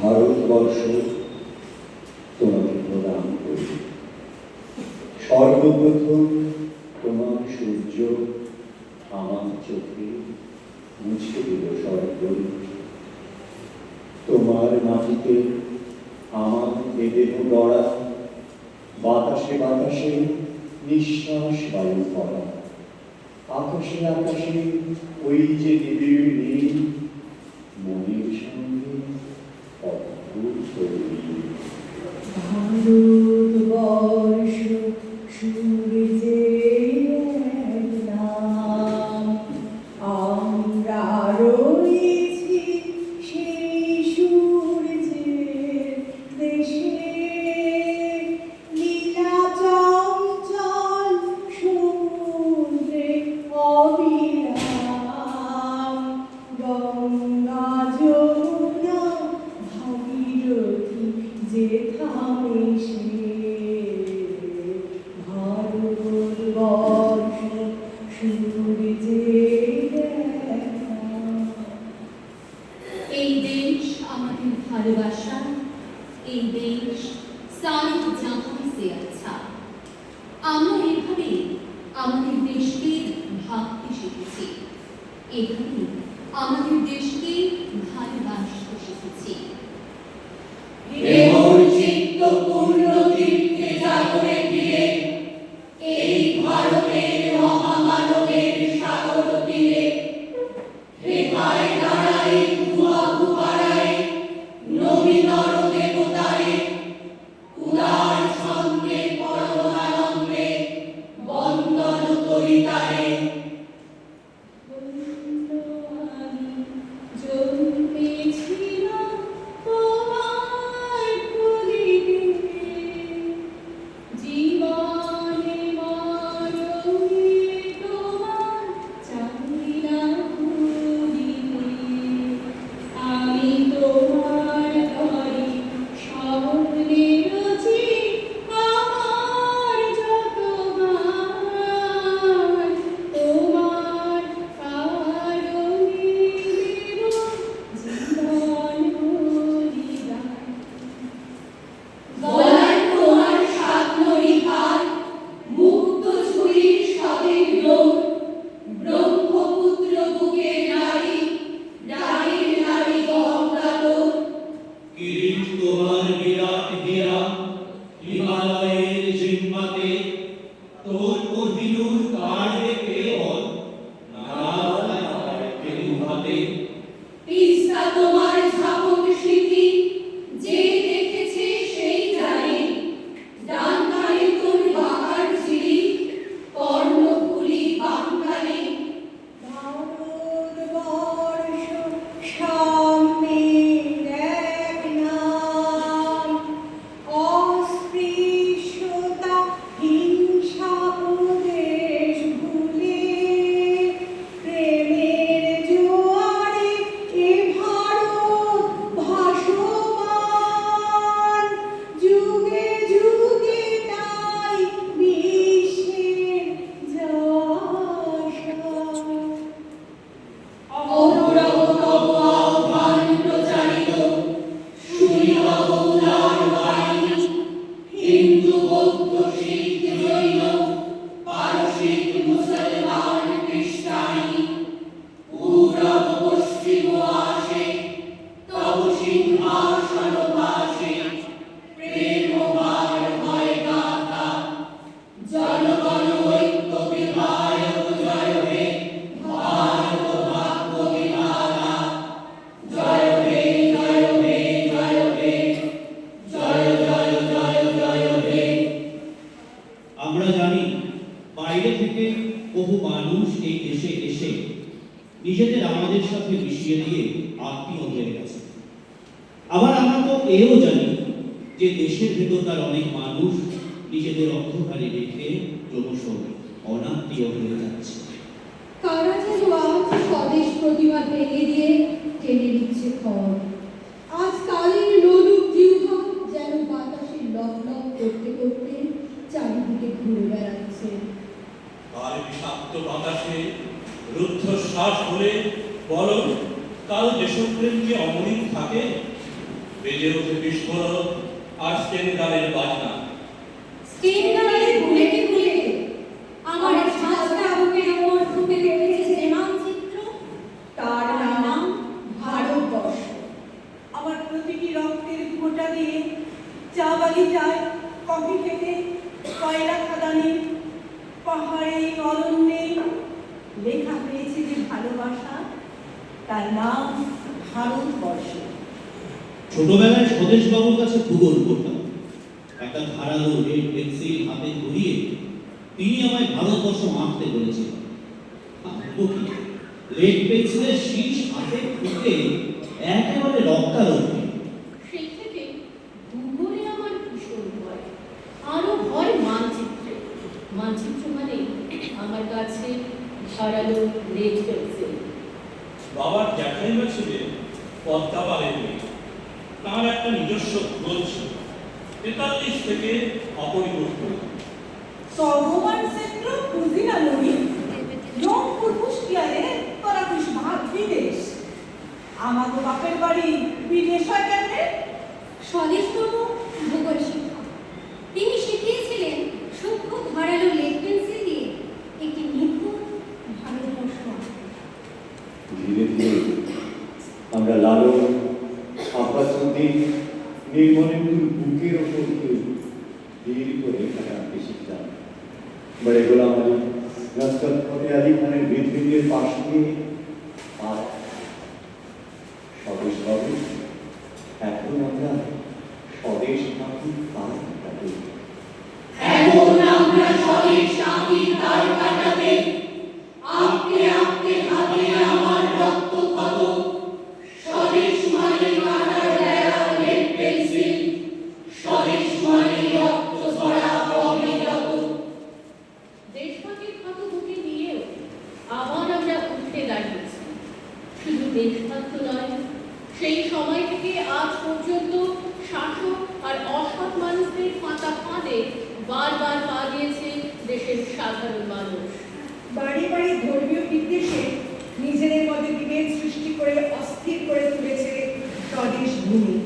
ভারতবর্ষ তোমাকে প্রদান করি। সর্বপ্রথম তোমার সূর্য আমার চোখে মুছে দিল স্বর্গ তোমার মাটিতে আমার বেদেহ গড়া, বাতাসে বাতাসে নিঃশ্বাস বায়ু করা। আকাশে আকাশে ওই যে নিবিড় নীল, মনের সঙ্গে Thank you. ভালোবাসা এই দেশ সারা জাহান সে আচ্ছা আমরা Changing zimmat নিজেদের আমাদের সাথে মিশিয়ে দিয়ে আত্মীয়দের কাছে। আবার আমরা তো এও জানি যে দেশের ভেতরকার অনেক মানুষ নিজেদের অন্ধকারে রেখে ক্রমশ অনাত্মীয় হয়ে যাচ্ছে। কারা যে স্বদেশ প্রতিমা ভেঙে দিয়ে টেনে নিচ্ছে খড় আজকালের লোক তাহলে বলো কাল দেশপ্রেম কি অমলিন থাকে বেজে ওঠে বিস্ফোরক আর স্টেন গানের বাজনা। স্টেন গানের বুলেটে ভুলে? আমার সাতটা বুকের ওপর তার নাম ভারতবর্ষ। আমার প্রতিটি রক্তের গোটা দিয়ে চা বাগিচায় কফি খেতে কয়লা খাদানে পাহাড়ে অরণ্যে লেখা হয়েছে যে ভালোবাসা, তার নাম ভারতবর্ষ ছোটবেলায় স্বদেশ বাবুর কাছে ভূগোল করতাম একটা ধারালো রেড পেন্সিল হাতে ধরিয়ে তিনি আমায় ভারতবর্ষ আঁকতে বলেছিলেন। রেড পেন্সিলের শীষ হাতে ফুটে একেবারে রক্তারক্তি সেই থেকে ভূগোলে আমার ভীষণ ভয় আরও ভয় মানচিত্রে মানচিত্র মানে আমার কাছে ধারালো রেড পেন্সিল বাবার জ্যাঠাইমা ছিলেন পদ্মাবাড়ের মেয়ে। তার একটা নিজস্ব ভূগোল ছিল। তেতাল্লিশ থেকে অপরিবর্তিত। সর্বমান ক্ষেত্র কুজিনা নদী রংপুর কুষ্টিয়ারে তোরা কুশ ভাগ বিদেশ আমাকে বাপের বাড়ি বিদেশ হয় কেন রে? স্বদেশতম ভূগোল শিক্ষক তিনি শিখিয়েছিলেন সূক্ষ্ম ধারালো লেড পেন্সিল দিয়ে একটি নিখুঁত ভারতবর্ষ আঁকা। ধীরে ধীরে আমরা লালন আব্বাসুদ্দিন নির্মলেন্দুর বুকের ওপর কেউ ধীর করে টানতে শিখতাম বড়ে গোলাম আলী নস্কর ফতে আলী খানের বিদ্রোহের পাশ দিয়ে থেকে আজ পর্যন্ত শাসক আর অসৎ মানুষদের ফাঁকা ফাঁদে বারবার পা দিয়েছে দেশের সাধারণ মানুষ। বাড়ি বাড়ি ধর্মীয় বিদ্বেষে নিজেদের মধ্যে বিভেদ সৃষ্টি করে অস্থির করে তুলেছে স্বদেশ ভূমি।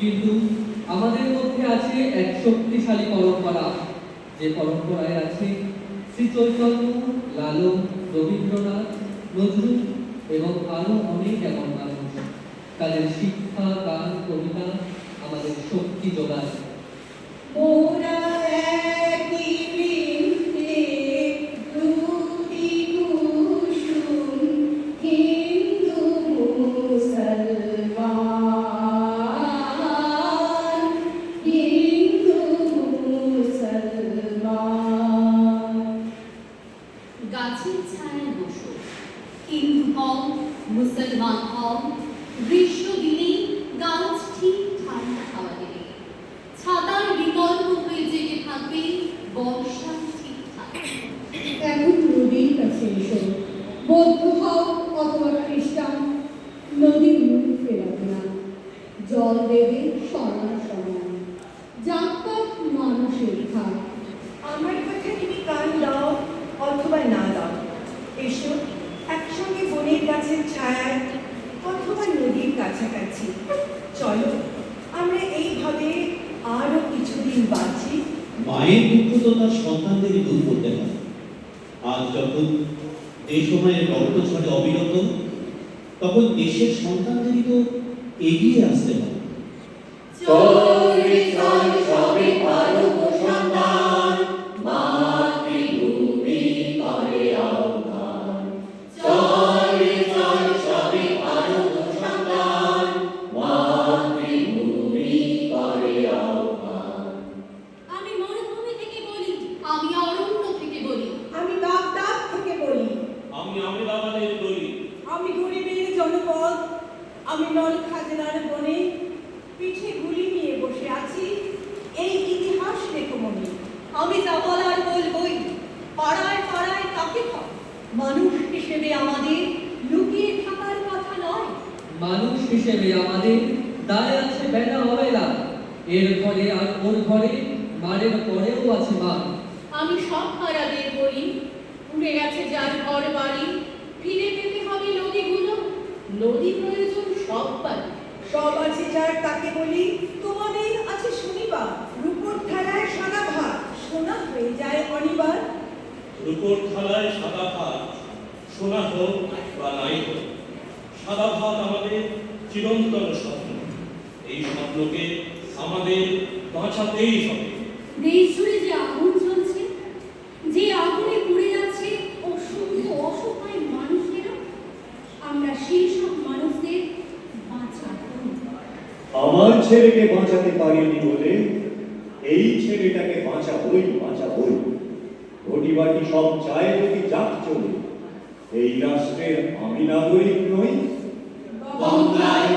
কিন্তু আমাদের মধ্যে আছে এক শক্তিশালী পরম্পরা। যে পরম্পরায় আছে শ্রী চৈতন্য লালন রবীন্দ্রনাথ নজরুল এবং আরও অনেক এমন তাদের শিক্ষা গান কবিতা আমাদের শক্তি যোগায়। নদীর মুখ ফেরাবে না জল দেবে সমান সমান। যাত্রার মানুষের খায় আমার কথা তুমি কান দাও অথবা না দাও। এসো একসঙ্গে বনের গাছের ছায়ায় অথবা নদীর কাছাকাছি। চলো আমরা এইভাবে আরও কিছুদিন বাঁচি। মায়ের দুঃখ তো তার সন্তানদেরই দূর করতে হয় আজ যখন এই সময়ের রক্ত ছড়ে অবিরত তখন দেশের সন্তানদেরই তো এগিয়ে আসতে হবে। হিসেবে আমাদের লুকিয়ে থাকার কথা নয়। মানুষ হিসেবে আমাদের দায় আছে বেলা অবেলা এর ঘরে আর ওর ঘরে মারের পরেও আছে মা আমি সব হারাদের বলি উড়ে গেছে যার ঘর বাড়ি। ফিরে পেতে হবে নদীগুলো। নদী প্রয়োজন সব বাড়ি সব আছে যার তাকে বলি তোমাদের আছে শনিবার। রূপোর থালায় সাদা ভাত। সোনা হয়ে যায় অনিবার। রূপোর থালায় সাদা সোনা হোক বা নাই হোক সাদা ভাত আমাদের চিরন্তন স্বপ্ন। এই স্বপ্নকে আমাদের বাঁচাতেই হবে। দেশ জুড়ে যে আগুন জ্বলছে যে আগুনে পুড়ে যাচ্ছে অসংখ্য অসহায় মানুষেরা আমরা সেই সব মানুষদের আমার ছেলেকে বাঁচাতে পারিনি বলে এই ছেলেটাকে বাঁচাবই বাঁচাবই। ঘটি বাটি সব চায় যদি যাক চলে এই রাষ্ট্রের আমি নাগরিক নই বন্দায়